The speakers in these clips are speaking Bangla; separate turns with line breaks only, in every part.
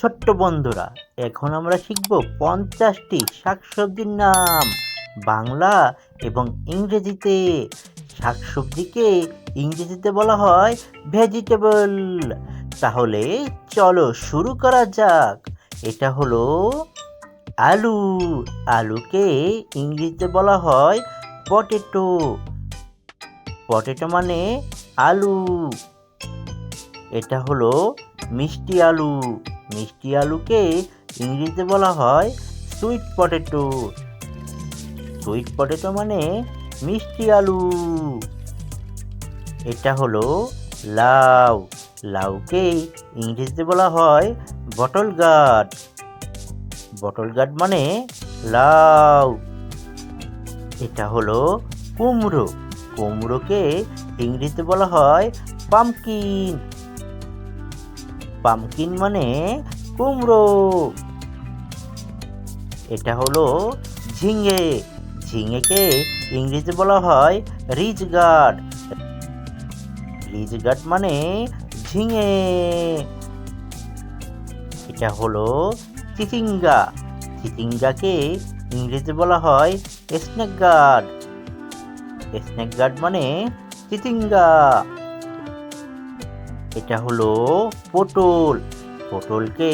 ছোট্ট বন্ধুরা, এখন আমরা শিখব পঞ্চাশটি শাকসবজির নাম, বাংলা এবং ইংরেজিতে। শাকসবজিকে ইংরেজিতে বলা হয় ভেজিটেবল। তাহলে চলো শুরু করা যাক। এটা হলো আলু। আলুকে ইংরেজিতে বলা হয় পটেটো। পটেটো মানে আলু। এটা হলো মিষ্টি আলু। মিষ্টি আলুকে ইংরেজিতে বলা হয় সুইট পটেটো সুইট পটেটো মানে মিষ্টি আলু। এটা হলো লাউ। লাউকে ইংরেজিতে বলা হয় বটল গার্ড বটল গার্ড মানে লাউ। এটা হলো কুমড়ো। কুমড়োকে ইংরেজিতে বলা হয় পামকিন পামকিন মানে কুমড়ো। এটা হলো ঝিঙে। ঝিঙেকে ইংরেজি বলা হয় রিচ গার্ড রিচ গার্ড মানে ঝিঙে। এটা হলো চিচিঙ্গা। চিচিঙ্গাকে ইংরেজি বলা হয় স্নেক গার্ড। স্নেক গার্ড মানে চিচিঙ্গা। এটা হলো পটল। পটলকে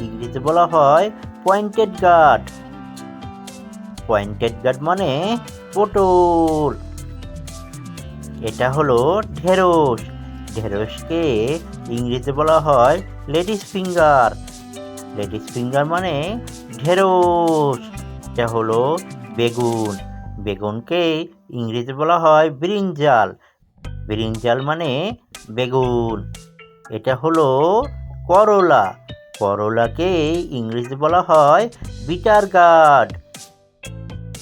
ইংরেজিতে বলা হয় পয়েন্টেড গার্ড পয়েন্টেড গার্ড মানে পটল। এটা হলো ঢেঁড়স। ঢেঁড়সকে ইংরেজিতে বলা হয় লেডিস ফিঙ্গার। লেডিস ফিঙ্গার মানে ঢেঁড়স। এটা হলো বেগুন। বেগুনকে ইংরেজিতে বলা হয় ব্রিঞ্জাল ব্রিঞ্জাল মানে বেগুন। এটা হলো করলা। করলাকে ইংরেজিতে বলা হয় বিটার গার্ড।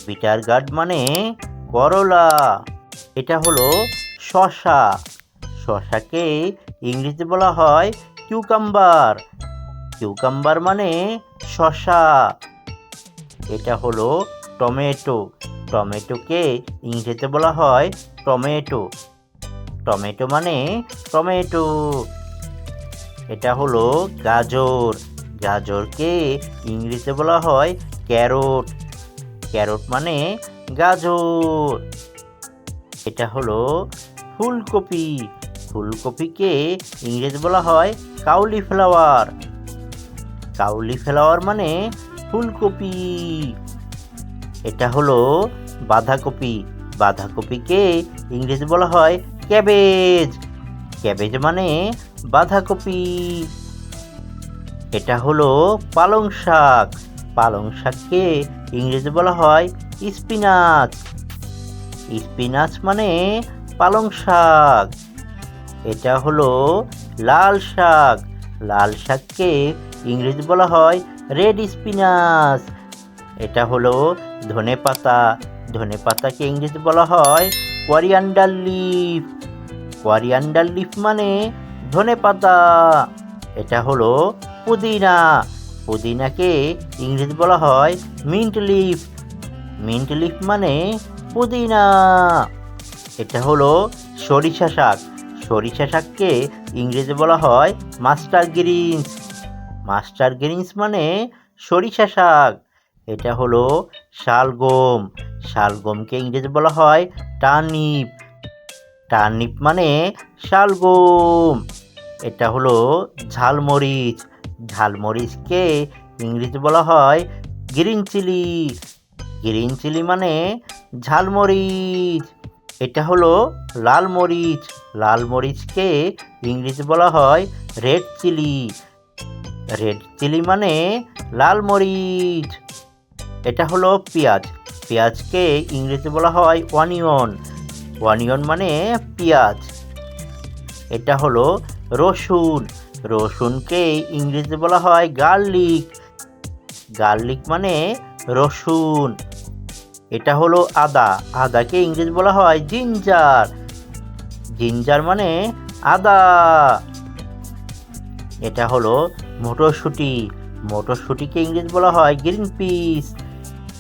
বিটার গার্ড মানে করলা। এটা হলো শশা। শশাকে ইংরেজিতে বলা হয় কিউকাম্বার। কিউকাম্বার মানে শশা। এটা হলো টমেটো। টমেটোকে ইংরেজিতে বলা হয় টমেটো। টমেটো মানে টমেটো। এটা হলো গাজর। গাজরকে ইংরেজিতে বলা হয় ক্যারট। ক্যারট মানে গাজর। এটা হলো ফুলকপি। ফুলকপিকে ইংরেজি বলা হয় কাউলি ফ্লাওয়ার কাউলি ফ্লাওয়ার মানে ফুলকপি। এটা হলো বাঁধাকপি। বাঁধাকপিকে ইংরেজি বলা হয় ক্যাবেজ। ক্যাবেজ মানে বাঁধাকপি। এটা হলো পালং শাক। পালং শাককে ইংরেজি বলা হয় স্পিনাচ। স্পিনাচ মানে পালং শাক। এটা হলো লাল শাক। লাল শাককে ইংরেজি বলা হয় রেড স্পিনাচ। এটা হলো ধনে পাতা ধনে পাতাকে ইংরেজি বলা হয় কোয়ারিয়ান্ডার লিফ কোয়ারিয়ান্ডার লিফ মানে ধনে পাতা। এটা হলো পুদিনা। পুদিনাকে ইংরেজি বলা হয় মিন্ট লিফ মিন্ট লিফ মানে পুদিনা। এটা হলো সরিষা শাক। সরিষা শাককে ইংরেজি বলা হয় মাস্টার গ্রিনস। মাস্টার গ্রিনস মানে সরিষা শাক। এটা হলো শালগম। শালগমকে ইংরেজি বলা হয় টার্নিপ। টার্নিপ মানে শালগম। এটা হলো ঝালমরিচ। ঝালমরিচকে ইংরেজি বলা হয় গ্রিন চিলি। গ্রিন চিলি মানে ঝালমরিচ। এটা হলো লাল মরিচ। লাল মরিচকে ইংরেজি বলা হয় রেড চিলি। রেড চিলি মানে লাল মরিচ। এটা হলো পেঁয়াজ। পেঁয়াজকে ইংরেজি বলা হয় অনিয়ন অনিয়ন মানে পেঁয়াজ। এটা হলো রসুন। রসুনকে ইংরেজি বলা হয় গার্লিক গার্লিক মানে রসুন। এটা হলো আদা। আদাকে ইংরেজি বলা হয় জিঞ্জার জিঞ্জার মানে আদা। এটা হলো মটরশুঁটি। মটরশুঁটিকে ইংরেজি বলা হয় গ্রিন পিস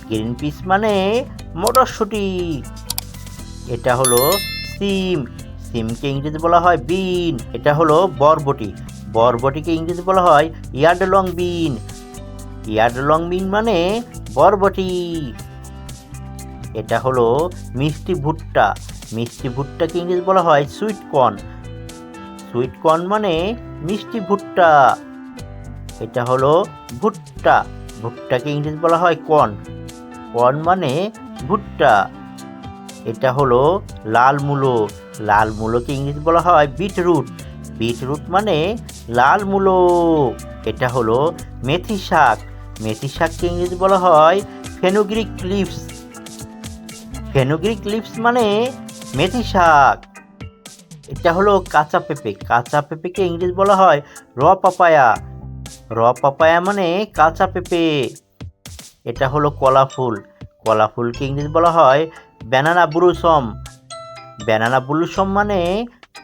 গ্রিন পিস মানে মটরশুঁটি। এটা হলো সিম। সিমকে ইংরেজি বলা হয় বিন। এটা হলো বরবটি। বরবটিকে ইংরেজি বলা হয় yard long bean. Yard long bean মানে বরবটি। এটা হলো মিষ্টি ভুট্টা। মিষ্টি ভুট্টাকে ইংরেজি বলা হয় সুইট কর্ন। সুইট কর্ন মানে মিষ্টি ভুট্টা। এটা হলো ভুট্টা। ভুট্টাকে ইংরেজি বলা হয় কর্ন। কর্ন মানে ভুট্টা। এটা হলো লাল মূলো। লাল মূলোকে ইংরেজি বলা হয় বিটরুট। বিটরুট মানে লাল মূলো। এটা হলো মেথি শাক। মেথি শাককে ইংরেজি বলা হয় ফেনুগ্রিক লিপস ফেনুগ্রিক লিপস মানে মেথি শাক। এটা হলো কাঁচা পেঁপে। কাঁচা পেঁপেকে ইংরেজি বলা হয় র পাপায়া। র পাপায়া মানে কাঁচা পেঁপে। এটা হলো কলা ফুল। কলা ফুলকে ইংরেজি বলা হয় ব্যানানা ব্লুসম ব্যানানা ব্লুসম মানে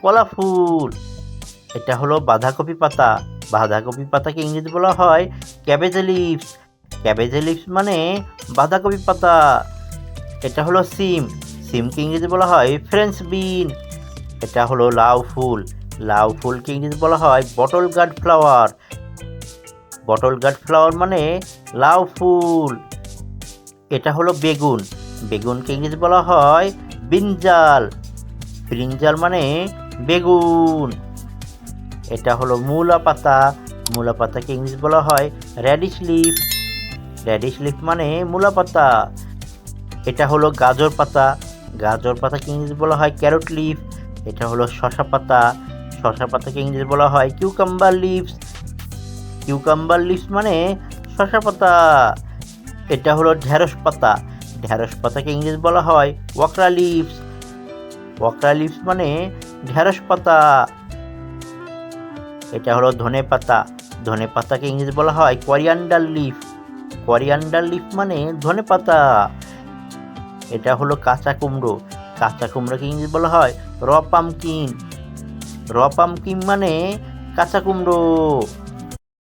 কলা ফুল। এটা হলো বাঁধাকপি পাতা। বাঁধাকপি পাতাকে ইংরেজি বলা হয় ক্যাবেজ লিভস ক্যাবেজ লিভস মানে বাঁধাকপি পাতা। এটা হলো সিম। সিমকে ইংরেজি বলা হয় ফ্রেঞ্চ বিন এটা হলো লাউ ফুল। লাউ ফুলকে ইংরেজি বলা হয় bottle gourd flower bottle gourd flower মানে লাউ ফুল। এটা হলো বেগুন। বেগুনকে ইংরেজি বলা হয় ব্রিঞ্জাল। ব্রিঞ্জাল মানে বেগুন। এটা হলো মূলা পাতা। মূলা পাতাকে ইংরেজি বলা হয় র্যাডিশ লিফ র্যাডিশ লিফ মানে মূলা পাতা। এটা হলো গাজর পাতা। গাজর পাতাকে ইংরেজি বলা হয় ক্যারট লিফ এটা হলো শশা পাতা। শশা পাতাকে ইংরেজি বলা হয় কিউকাম্বার লিভস কিউকাম্বার লিভস মানে শশা পাতা। এটা হলো ঢ্যাঁড়স পাতা। ঢ্যাঁড়স পাতাকে ইংরেজি বলা হয় ওয়াকরা লিভস। ওয়াকরা লিভস মানে ঢ্যাঁড়স পাতা। এটা হলো ধনে পাতা। ধনে পাতাকে ইংরেজি বলা হয় কোরিয়ান্ডার লিফ। কোরিয়ান্ডার লিফ মানে ধনে পাতা। এটা হলো কাঁচা কুমড়ো। কাঁচা কুমড়োকে ইংরেজি বলা হয় র পামকিন। র পামকিন মানে কাঁচা কুমড়ো।